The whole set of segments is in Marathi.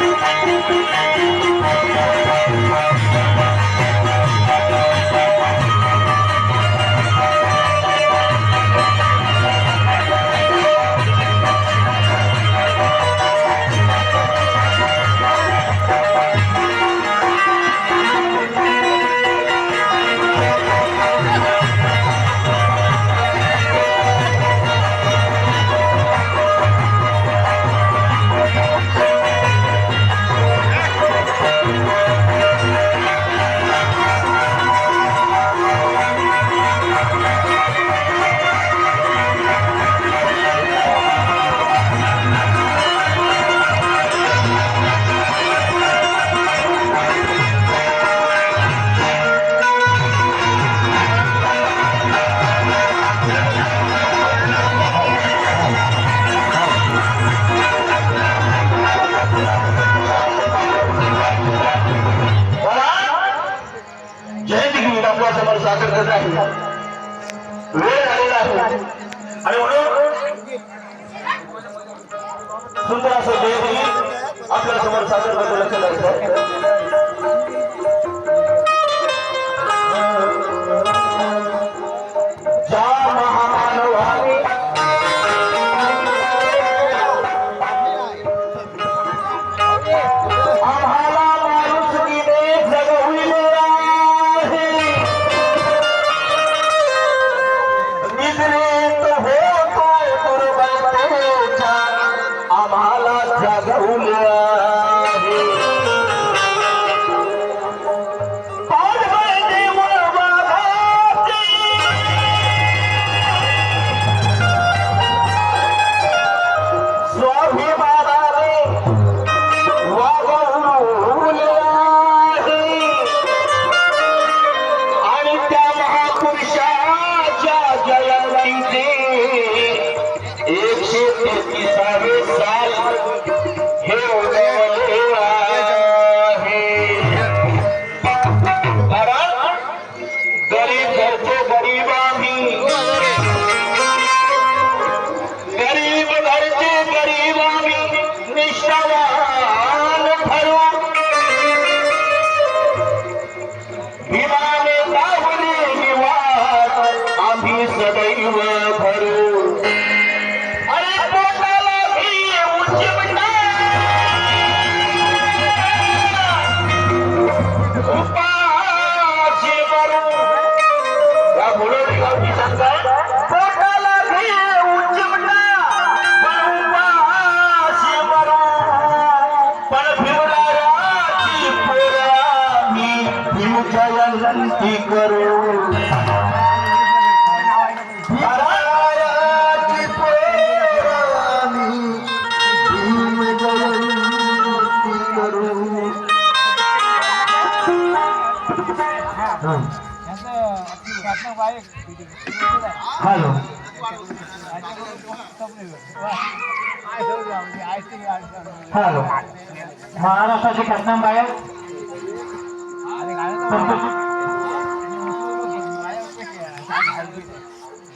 Música आपल्यासमोर आहे वेळ झालेला आहे आणि म्हणून सुंदर असं देवगीत आपल्यासमोर सादर करतो लक्षात आम्ही सदैव भरू हॅलो. हॅलो. महाराष्ट्राचे ख्यातनाम गायक?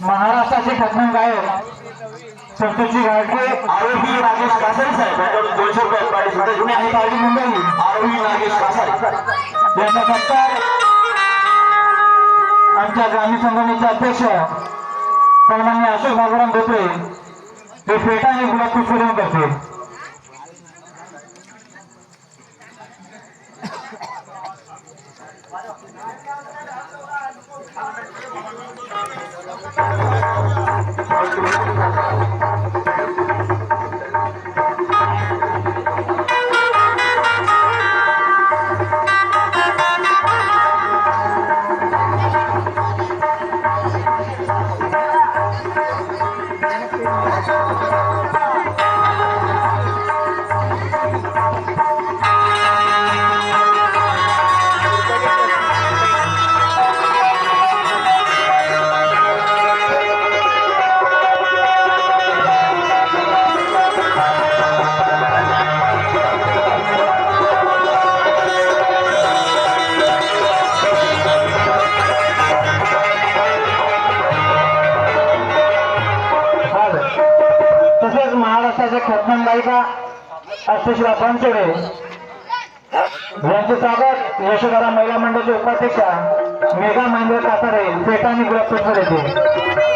महाराष्ट्राचे ख्यातनाम गायक? संतोषजी गाडगे आरोही नागेश कासारी साहेब. यांच्याकडून दोनशे रुपये घेऊन आणि पार्टी मुंबई आरोही नागेश कासारी. यांचा सत्कार आमच्या ग्रामीण संघटनेचे अध्यक्ष सन्मान्य अशोक बाबुराम धोत्रे हे फेटा आणि गुलाब पुष्प देऊन करते ज्योतिषा पानसोडे. यांचे स्वागत यशोधरा महिला मंडळाचे उपाध्यक्षा मेघा महेंद्र कासारे पेटानी गुलाब पुष्प देते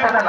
快乐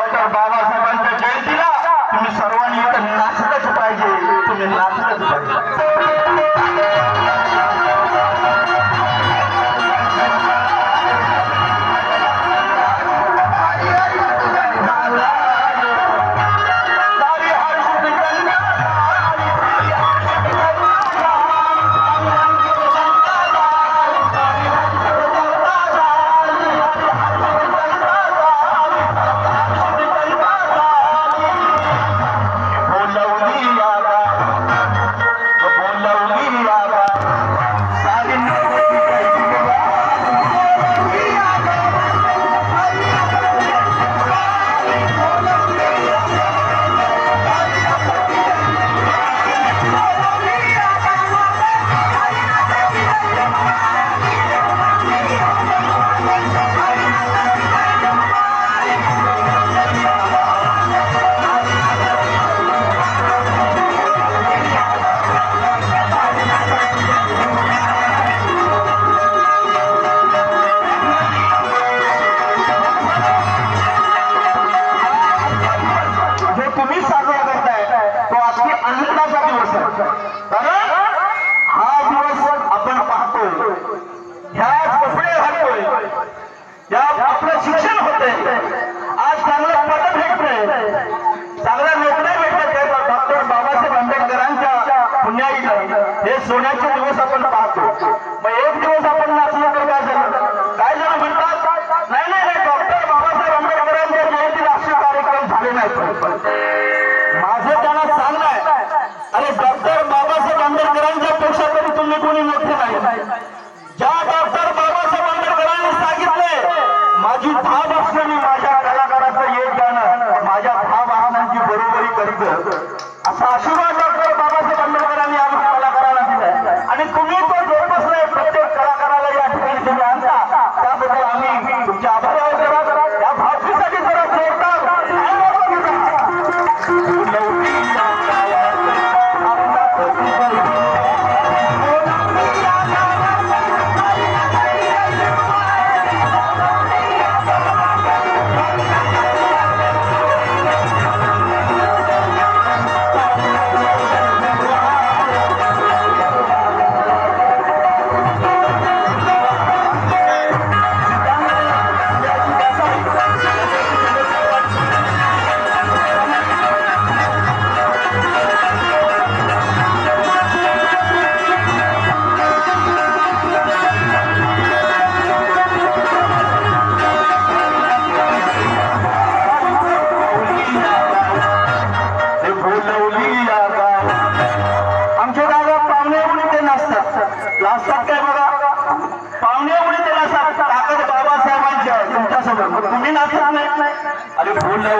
डॉक्टर बाबासाहेबांच्या जयंतीला तुम्ही सर्वांनी इथं नाचलंच पाहिजे. तुम्ही नाच Sinacho, ¿qué vas a అది ఊళ్ళో